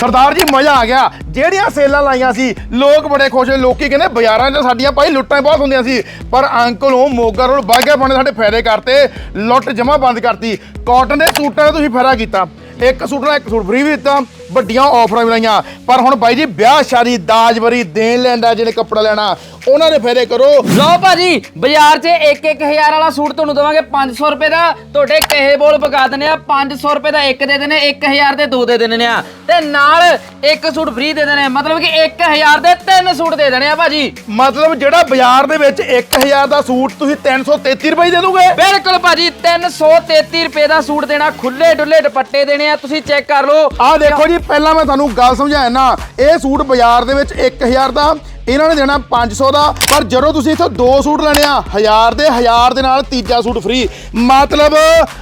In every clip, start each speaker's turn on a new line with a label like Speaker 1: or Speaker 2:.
Speaker 1: ਸਰਦਾਰ ਜੀ, ਮਜ਼ਾ ਆ ਗਿਆ। ਜਿਹੜੀਆਂ ਸੇਲਾਂ ਲਾਈਆਂ ਸੀ, ਲੋਕ ਬੜੇ ਖੁਸ਼ ਹੋਏ। ਲੋਕੀ ਕਹਿੰਦੇ ਬਾਜ਼ਾਰਾਂ 'ਚ ਸਾਡੀਆਂ ਭਾਈ ਲੁੱਟਾਂ ਬਹੁਤ ਹੁੰਦੀਆਂ ਸੀ। ਪਰ ਅੰਕਲ ਉਹ ਮੋਗਾ ਰੋਡ ਬਾਗਾ ਪਾਣੇ ਸਾਡੇ ਫਾਇਦੇ ਕਰਤੇ। ਲੁੱਟ ਜਮਾ ਬੰਦ ਕਰਤੀ। ਕਾਟਨ ਦੇ ਸੂਟਾਂ ਦਾ ਤੁਸੀਂ ਫਾਇਦਾ ਕੀਤਾ। ਇੱਕ ਸੂਟ ਨਾਲ ਇੱਕ ਸੂਟ ਫ੍ਰੀ ਵੀ ਦਿੱਤਾ। ਵੱਡੀਆਂ ਆਫਰਾਂ ਵੀ ਲਾਈਆਂ। ਪਰ ਹੁਣ ਬਾਈ ਜੀ ਵਿਆਹ ਸ਼ਾਦੀ ਦਾਜ ਵਰੀ ਦੇਣ ਲੈਂਦਾ ਜਿਹੜੇ ਕੱਪੜਾ ਲੈਣਾ ਉਹਨਾਂ ਦੇ ਫਾਇਦੇ ਕਰੋ।
Speaker 2: ਲਓ ਭਾਜੀ ਬਾਜ਼ਾਰ 'ਚ 1-1000 ਵਾਲਾ ਸੂਟ ਤੁਹਾਨੂੰ ਦਵਾਂਗੇ 500 ਰੁਪਏ ਦਾ। ਤੁਹਾਡੇ ਕਹੇ ਬੋਲ ਪਕਾ ਦਿੰਨੇ ਆ 500 ਰੁਪਏ ਦਾ ਇੱਕ ਦੇ ਦਿੰਨੇ 1000 ਦੇ ਦੋ ਦੇ ਦਿੰਨੇ ਆ। ਤੇ ਨਾਲ ਇੱਕ ਸੂਟ ਫ੍ਰੀ ਦੇ ਦੇਣੇ ਆ। ਮਤਲਬ ਕਿ 1000 ਦੇ ਤਿੰਨ ਸੂਟ ਦੇ ਦੇਣੇ ਆ ਭਾਜੀ।
Speaker 1: ਮਤਲਬ ਜਿਹੜਾ ਬਾਜ਼ਾਰ ਦੇ ਵਿੱਚ 1000 ਦਾ ਸੂਟ ਤੁਸੀਂ 333 ਰੁਪਏ ਦੇ ਦੋਗੇ?
Speaker 2: ਬਿਲਕੁਲ ਭਾਜੀ 333 ਰੁਪਏ ਦਾ ਸੂਟ ਦੇਣਾ ਖੁੱਲੇ ਡੁੱਲੇ ਦੁਪੱਟੇ ਦੇਣੇ ਆ ਤੁਸੀਂ ਚੈੱਕ ਕਰ ਲਓ।
Speaker 1: ਆਹ ਦੇਖੋ ਜੀ ਪਹਿਲਾਂ ਮੈਂ ਤੁਹਾਨੂੰ ਗੱਲ ਸਮਝਾਇਆ ਨਾ, ਇਹ ਸੂਟ ਬਾਜ਼ਾਰ ਦੇ ਵਿੱਚ 1000 ਦਾ, ਇਹਨਾਂ ਨੇ ਦੇਣਾ 500 ਦਾ, ਪਰ ਜਦੋਂ ਤੁਸੀਂ ਇੱਥੋਂ ਦੋ ਸੂਟ ਲੈਣੇ ਆ 1000 ਦੇ 1000 ਦੇ ਨਾਲ ਤੀਜਾ ਸੂਟ ਫ੍ਰੀ ਮਤਲਬ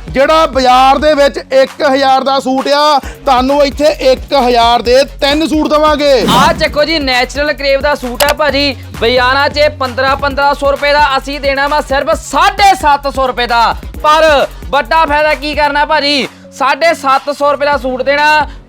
Speaker 1: ਜਿਹੜਾ ਬਾਜ਼ਾਰ ਦੇ ਵਿੱਚ 1000 ਦਾ ਸੂਟ ਆ, ਤੁਹਾਨੂੰ ਇੱਥੇ 1000 ਦੇ ਤਿੰਨ ਸੂਟ ਦਵਾਂਗੇ।
Speaker 2: ਆਹ ਚੱਕੋ ਜੀ ਨੈਚੁਰਲ ਕਰੇਵ ਦਾ ਸੂਟ ਆ ਭਾਜੀ। ਬਾਜ਼ਾਰਾਂ 'ਚ 15 1500 ਰੁਪਏ ਦਾ ਅਸੀਂ ਦੇਣਾ ਵਾ ਸਿਰਫ 750 ਰੁਪਏ ਦਾ। ਪਰ ਵੱਡਾ ਫਾਇਦਾ ਕੀ ਕਰਨਾ ਭਾਜੀ? 750 ਰੁਪਏ ਦਾ ਸੂਟ ਦੇਣਾ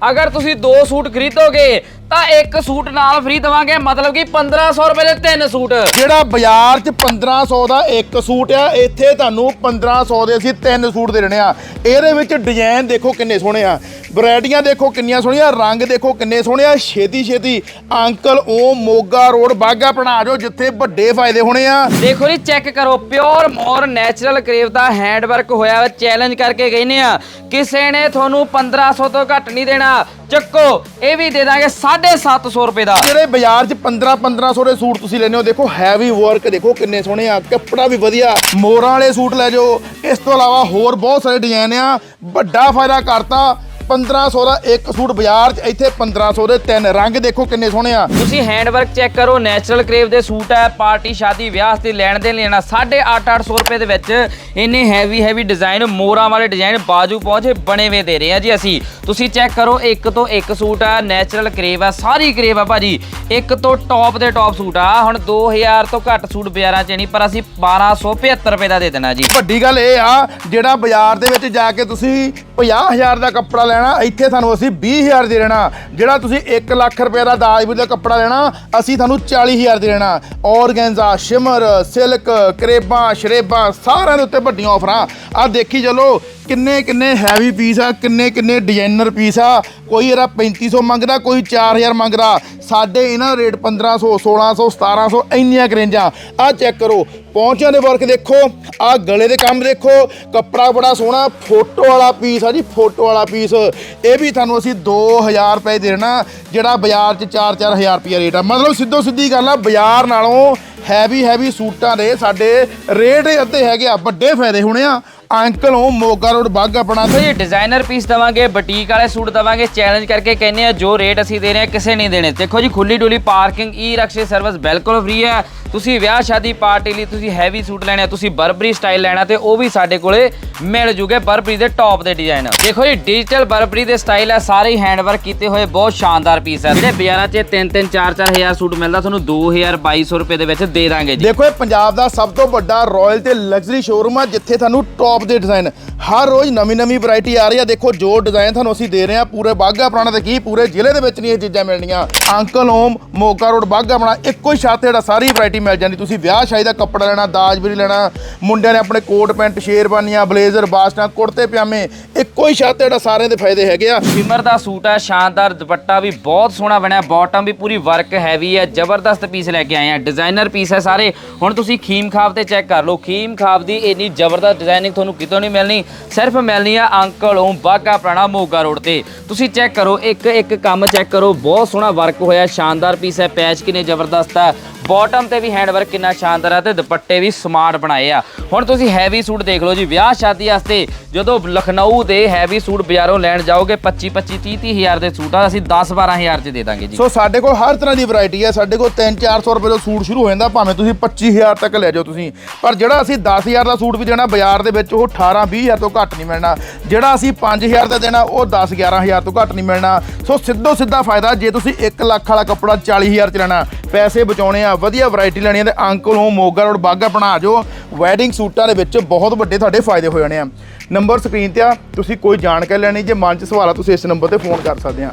Speaker 2: ਅਗਰ ਤੁਸੀਂ ਦੋ ਸੂਟ ਖਰੀਦੋਗੇ ਤਾਂ ਇੱਕ ਸੂਟ ਨਾਲ ਫ੍ਰੀ ਦਵਾਂਗੇ ਮਤਲਬ ਕਿ 1500 ਰੁਪਏ ਦੇ ਤਿੰਨ ਸੂਟ।
Speaker 1: ਜਿਹੜਾ ਬਾਜ਼ਾਰ 'ਚ 1500 ਦਾ ਇੱਕ ਸੂਟ ਆ ਇੱਥੇ ਤੁਹਾਨੂੰ 1500 ਦੇ ਅਸੀਂ ਤਿੰਨ ਸੂਟ ਦੇ ਦੇਣੇ ਆ। ਇਹਦੇ ਵਿੱਚ ਡਿਜ਼ਾਈਨ ਦੇਖੋ ਕਿੰਨੇ ਸੋਹਣੇ ਆ। ਵੈਰਾਈਟੀਆਂ ਦੇਖੋ ਕਿੰਨੀਆਂ ਸੋਹਣੀਆਂ ਰੰਗ ਦੇਖੋ ਕਿੰਨੇ ਸੋਹਣੇ ਆ। ਛੇਤੀ ਛੇਤੀ ਅੰਕਲ ਉਹ ਮੋਗਾ ਰੋਡ ਬਾਗਾ ਬਣਾ ਜੋ ਜਿੱਥੇ ਵੱਡੇ ਫਾਇਦੇ ਹੋਣੇ ਆ।
Speaker 2: ਦੇਖੋ ਜੀ ਚੈੱਕ ਕਰੋ ਪਿਓਰ ਮੋਰ ਨੈਚੁਰਲ ਕਰੇਵ ਦਾ ਹੈਂਡ ਵਰਕ ਹੋਇਆ ਚੈਲੰਜ ਕਰਕੇ ਕਹਿੰਦੇ ਆ ਕਿਸੇ ਨੇ ਤੁਹਾਨੂੰ 1500 ਤੋਂ ਘੱਟ ਨਹੀਂ ਦੇਣਾ। ਚੱਕੋ, ਇਹ ਵੀ ਦੇ ਦਾਂਗੇ 750 ਰੁਪਏ ਦਾ।
Speaker 1: ਜਿਹੜੇ ਬਾਜ਼ਾਰ 'ਚ 15 1500 ਦੇ ਸੂਟ ਤੁਸੀਂ ਲੈਨੇ ਹੋ, ਦੇਖੋ ਹੈਵੀ ਵਰਕ ਦੇਖੋ ਕਿੰਨੇ ਸੋਹਣੇ ਆ, ਕੱਪੜਾ ਵੀ ਵਧੀਆ, ਮੋਰਾਂ ਵਾਲੇ ਸੂਟ ਲੈ ਜਾਓ। ਇਸ ਤੋਂ ਇਲਾਵਾ ਹੋਰ ਬਹੁਤ ਸਾਰੇ ਡਿਜ਼ਾਈਨ ਆ, ਵੱਡਾ ਫਾਇਦਾ ਕਰਤਾ। 1500 ਦਾ ਇੱਕ ਸੂਟ ਬਾਜ਼ਾਰ 'ਚ ਇੱਥੇ 1500 ਦੇ ਤਿੰਨ ਰੰਗ ਦੇਖੋ ਕਿੰਨੇ ਸੋਹਣੇ ਆ।
Speaker 2: ਤੁਸੀਂ ਹੈਂਡ ਵਰਕ ਚੈੱਕ ਕਰੋ ਨੈਚੁਰਲ ਕਰੇਵ ਦੇ ਸੂਟ ਹੈ ਪਾਰਟੀ ਸ਼ਾਦੀ ਵਿਆਹ ਤੇ ਲੈਣ ਦੇ ਲੈਣਾ 850 ਰੁਪਏ ਦੇ ਵਿੱਚ ਇੰਨੇ ਹੈਵੀ ਹੈਵੀ ਡਿਜ਼ਾਈਨ ਮੋਰਾਂ ਵਾਲੇ ਡਿਜ਼ਾਈਨ ਬਾਜੂ ਪਹੁੰਚੇ ਬਣੇ ਵੇ ਦੇ ਰਹੇ ਆ ਜੀ ਅਸੀਂ। ਤੁਸੀਂ ਚੈੱਕ ਕਰੋ ਇੱਕ ਤੋਂ ਇੱਕ ਸੂਟ ਆ ਨੈਚੁਰਲ ਕਰੇਵ ਆ ਸਾਰੀ ਕਰੇਵ ਆ ਭਾਜੀ। ਇੱਕ ਤੋਂ ਟੌਪ ਦੇ ਟੌਪ ਸੂਟ ਆ ਹੁਣ 2000 ਤੋਂ ਘੱਟ ਸੂਟ ਬਾਜ਼ਾਰਾਂ 'ਚ ਨਹੀਂ ਪਰ ਅਸੀਂ 1275 ਰੁਪਏ ਦਾ ਦੇ ਦੇਣਾ ਜੀ।
Speaker 1: ਵੱਡੀ ਗੱਲ ਇਹ ਆ ਜਿਹੜਾ ਬਾਜ਼ਾਰ ਦੇ ਵਿੱਚ ਜਾ ਕੇ ਤੁਸੀਂ 50000 ਦਾ ਕੱਪੜਾ ਲੈਣਾ, ਇੱਥੇ ਤੁਹਾਨੂੰ ਅਸੀਂ 20000 ਦੇ ਦੇਣਾ। ਜਿਹੜਾ ਤੁਸੀਂ 1 ਲੱਖ ਰੁਪਏ ਦਾ ਦਾਜ ਦਾ ਕੱਪੜਾ ਲੈਣਾ, ਅਸੀਂ ਤੁਹਾਨੂੰ 40000 ਦੇ ਦੇਣਾ। ਔਰਗੈਂਜ਼ਾ, ਸ਼ਿਮਰ, ਸਿਲਕ, ਕਰੇਬਾਂ, ਸ਼ਰੇਬਾਂ, ਸਾਰਿਆਂ ਦੇ ਉੱਤੇ ਵੱਡੀਆਂ ਆਫਰਾਂ। ਆ ਦੇਖੀ ਚਲੋ ਕਿੰਨੇ ਕਿੰਨੇ ਹੈਵੀ ਪੀਸ ਆ, ਕਿੰਨੇ ਕਿੰਨੇ ਡਿਜ਼ਾਈਨਰ ਪੀਸ ਆ। ਕੋਈ ਇਹਦਾ 3500 ਮੰਗਦਾ, ਕੋਈ 4000 ਮੰਗਦਾ। ਸਾਡੇ ਇਹਨਾਂ ਦਾ ਰੇਟ 1500 1600 1700 ਇੰਨੀਆਂ ਕਰੇਂਜਾਂ ਆ। ਚੈੱਕ ਕਰੋ ਪਹੁੰਚਿਆਂ ਦੇ ਵਰਕ ਦੇਖੋ ਆ ਗਲੇ ਦੇ ਕੰਮ ਦੇਖੋ, ਕੱਪੜਾ ਬੜਾ ਸੋਹਣਾ ਫੋਟੋ ਵਾਲਾ ਪੀਸ ਆ ਜੀ ਫੋਟੋ ਵਾਲਾ ਪੀਸ ਇਹ ਵੀ ਤੁਹਾਨੂੰ ਅਸੀਂ 2000 ਰੁਪਏ ਦੇਣਾ, ਜਿਹੜਾ ਬਾਜ਼ਾਰ 'ਚ 4-4000 ਰੁਪਏ ਰੇਟ ਆ। ਮਤਲਬ ਸਿੱਧੋ ਸਿੱਧੀ ਗੱਲ ਆ, ਬਾਜ਼ਾਰ ਨਾਲੋਂ ਹੈਵੀ ਹੈਵੀ ਸੂਟਾਂ ਦੇ ਸਾਡੇ ਰੇਟ ਅੱਧੇ ਹੈਗੇ ਆ, ਵੱਡੇ ਫਾਇਦੇ ਹੋਣੇ ਆ। ਅੰਕਲ ਉਹ ਮੋਗਾ ਰੋਡ ਬਾਗ ਆਪਣਾ
Speaker 2: ਦੇਖੋ ਜੀ ਡਿਜ਼ਾਈਨਰ ਪੀਸ ਦਵਾਂਗੇ ਬੁਟੀਕ ਵਾਲੇ ਸੂਟ ਦਵਾਂਗੇ ਚੈਲੰਜ ਕਰਕੇ ਕਹਿੰਦੇ ਆ ਜੋ ਰੇਟ ਅਸੀਂ ਦੇ ਰਹੇ ਆ ਕਿਸੇ ਨਹੀਂ ਦੇਣੇ। ਦੇਖੋ ਜੀ ਖੁੱਲੀ ਡੁੱਲੀ ਪਾਰਕਿੰਗ ਈ ਰਕਸ਼ੇ ਸਰਵਿਸ ਬਿਲਕੁਲ ਫ੍ਰੀ ਹੈ। ਤੁਸੀਂ ਵਿਆਹ ਸ਼ਾਦੀ ਪਾਰਟੀ ਲਈ ਤੁਸੀਂ ਹੈਵੀ ਸੂਟ ਲੈਣੇ ਤੁਸੀਂ ਬਰਬਰੀ ਸਟਾਈਲ ਲੈਣਾ ਤੇ ਉਹ ਵੀ ਸਾਡੇ ਕੋਲੇ ਮਿਲ ਜੂਗੇ ਬਰਬਰੀ ਦੇ ਟੌਪ ਦੇ ਡਿਜ਼ਾਈਨ ਦੇਖੋ ਜੀ ਡਿਜੀਟਲ ਬਰਬਰੀ ਦੇ ਸਟਾਈਲ ਹੈ ਸਾਰੇ ਹੀ ਹੈਂਡ ਵਰਕ ਕੀਤੇ ਹੋਏ ਬਹੁਤ ਸ਼ਾਨਦਾਰ ਪੀਸ ਹੈ। ਜਿਹੜੇ ਬਾਜ਼ਾਰਾਂ 'ਚ 3-3 4-4 ਹਜ਼ਾਰ ਸੂਟ ਮਿਲਦਾ ਤੁਹਾਨੂੰ 2000 2200 ਰੁਪਏ ਦੇ ਵਿੱਚ ਦੇ ਦਾਂਗੇ ਜੀ।
Speaker 1: ਦੇਖੋ ਇਹ ਪੰਜਾਬ ਦਾ ਸਭ ਤੋਂ ਵੱਡਾ ਰਾਇਲ ਤੇ ਲਗਜ਼ਰੀ ਸ਼ੋਰੂਮ ਆ ਜਿੱਥੇ ਤੁਹਾਨੂੰ ਟੌਪ ਦੇ ਡਿਜ਼ਾਈਨ ਹਰ ਰੋਜ਼ ਨਵੀਂ ਨਵੀਂ ਵੈਰਾਈਟੀ ਆ ਰਹੀ ਆ। ਦੇਖੋ, ਜੋ ਡਿਜ਼ਾਈਨ ਤੁਹਾਨੂੰ ਅਸੀਂ ਦੇ ਰਹੇ ਆ, ਪੂਰੇ ਬਾਗਾ ਪੁਰਾਣਾ ਤੇ ਕੀ, ਪੂਰੇ ਜ਼ਿਲ੍ਹੇ ਦੇ ਵਿੱਚ ਨਹੀਂ ਇਹ ਚੀਜ਼ਾਂ ਮਿਲਣੀਆਂ। ਅੰਕਲ ਓਮ, ਮੋਗਾ ਰੋਡ ਬਾਗਾ ਪੁਰਾਣਾ, ਇੱਕੋ ਹੀ ਛੱਤ ਜਿਹੜਾ ਸਾਰੀ ਵੈਰਾਈਟੀ ਮਿਲ ਜਾਂਦੀ। ਤੁਸੀਂ ਵਿਆਹ ਸ਼ਾਦੀ ਦਾ ਕੱਪੜਾ ਲੈਣਾ ਦਾਜ ਵੀ ਲੈਣਾ, ਮੁੰਡਿਆਂ ਨੇ ਆਪਣੇ ਕੋਟ, ਪੈਂਟ ਸ਼ੇਰਵਾਨੀਆਂ ਬਲੇਜ਼ਰ, ਬਾਸਟਾਂ, ਕੁੜਤੇ, ਪਜਾਮੇ, ਇੱਕੋ ਹੀ ਛੱਤ ਜਿਹੜਾ ਸਾਰਿਆਂ ਦੇ ਫਾਇਦੇ ਹੈਗੇ ਆ।
Speaker 2: ਸ਼ਿਮਰ ਦਾ ਸੂਟ ਹੈ ਸ਼ਾਨਦਾਰ ਦੁਪੱਟਾ ਵੀ ਬਹੁਤ ਸੋਹਣਾ ਬਣਿਆ ਬਾਟਮ ਵੀ ਪੂਰੀ ਵਰਕ ਹੈਵੀ ਹੈ ਜ਼ਬਰਦਸਤ ਪੀਸ ਲੈ ਕੇ ਆਏ ਆ। ਡਿਜ਼ਾਈਨਰ ਪੀਸ ਹੈ ਸਾਰੇ। ਹੁਣ ਤੁਸੀਂ ਖੀਮ ਖਾਬ ਤੇ ਚੈੱਕ ਕਰ ਲਓ। ਖੀਮ ਖਾਬ ਦੀ ਇੰਨੀ ਜ਼ਬਰਦਸਤ ਡਿਜ਼ਾਈਨਿੰਗ ਤੁਹਾਨੂੰ ਕਿਤੋਂ ਨਹੀਂ ਮਿਲਣੀ, ਸਿਰਫ ਮਿਲਣੀ ਆ ਅੰਕਲ ਓਮ ਬਾਗਾ ਪੁਰਾਣਾ ਮੋਗਾ ਰੋਡ ਤੇ। ਤੁਸੀਂ ਚੈੱਕ ਕਰੋ ਇੱਕ ਇੱਕ ਕੰਮ ਚੈੱਕ ਕਰੋ, ਬਹੁਤ ਸੋਹਣਾ ਵਰਕ ਹੋਇਆ, ਸ਼ਾਨਦਾਰ ਪੀਸ ਹੈ ਪੈਚ ਕਿੰਨੇ ਜ਼ਬਰਦਸਤ ਆ ਬਾਟਮ ਤੇ ਵੀ ਹੈਂਡ ਵਰਕ ਕਿੰਨਾ ਸ਼ਾਨਦਾਰ ਹੈ ਤੇ ਦੁਪੱਟੇ ਵੀ ਸਮਾਰਟ ਬਣਾਏ ਆ। ਹੁਣ ਤੁਸੀਂ ਹੈਵੀ ਸੂਟ ਦੇਖ ਲਓ ਜੀ, ਵਿਆਹ ਸ਼ਾਦੀ ਵਾਸਤੇ ਜਦੋਂ ਲਖਨਊ ਦੇ ਹੈਵੀ ਸੂਟ ਬਾਜ਼ਾਰੋਂ ਲੈਣ ਜਾਓਗੇ 25 25 30 30 ਹਜ਼ਾਰ ਦੇ ਸੂਟ ਆ, ਅਸੀਂ 10 12 ਹਜ਼ਾਰ ਚ ਦੇ ਦਾਂਗੇ ਜੀ।
Speaker 1: ਸੋ ਸਾਡੇ ਕੋਲ ਹਰ ਤਰ੍ਹਾਂ ਦੀ ਵੈਰਾਈਟੀ ਹੈ, ਸਾਡੇ ਕੋਲ 3-400 ਰੁਪਏ ਦਾ ਸੂਟ ਸ਼ੁਰੂ ਹੋ ਜਾਂਦਾ, ਭਾਵੇਂ ਤੁਸੀਂ 25000 ਤੱਕ ਲੈ ਜਾਓ ਤੁਸੀਂ। ਪਰ ਜਿਹੜਾ ਅਸੀਂ 10000 ਦਾ ਸੂਟ ਵੀ ਦੇਣਾ, ਬਾਜ਼ਾਰ ਦੇ ਵਿੱਚ ਉਹ 18-20000 ਤੋਂ ਘੱਟ ਨਹੀਂ ਮਿਲਣਾ। ਜਿਹੜਾ ਅਸੀਂ 5000 ਦਾ ਦੇਣਾ, ਉਹ 10-11000 ਤੋਂ ਘੱਟ ਨਹੀਂ ਮਿਲਣਾ। ਸੋ ਸਿੱਧੋ ਸਿੱਧਾ ਫਾਇਦਾ, ਜੇ ਤੁਸੀਂ 1 ਲੱਖ ਵਾਲਾ ਕੱਪੜਾ 40000 ਚ ਲੈਣਾ, ਪੈਸੇ ਬਚਾਉਣੇ ਆ, ਵਧੀਆ ਵੈਰਾਈਟੀ ਲੈਣੀ ਆ ਤੇ ਅੰਕਲ ਨੂੰ ਮੋਗਾ ਰੋਡ ਬਾਗਾ ਬਣਾ ਜੋ ਵੈਡਿੰਗ ਸੂਟਾਂ ਦੇ ਵਿੱਚ ਬਹੁਤ ਵੱਡੇ ਤੁਹਾਡੇ ਫਾਇਦੇ ਹੋ ਜਾਣੇ ਆ। ਨੰਬਰ ਸਕਰੀਨ ਤੇ ਆ, ਤੁਸੀਂ ਕੋਈ ਜਾਣਕਾਰੀ ਲੈਣੀ, ਜੇ ਮਨ ਚ ਸਵਾਲ ਆ, ਤੁਸੀਂ ਇਸ ਨੰਬਰ ਤੇ ਫੋਨ ਕਰ ਸਕਦੇ ਆ।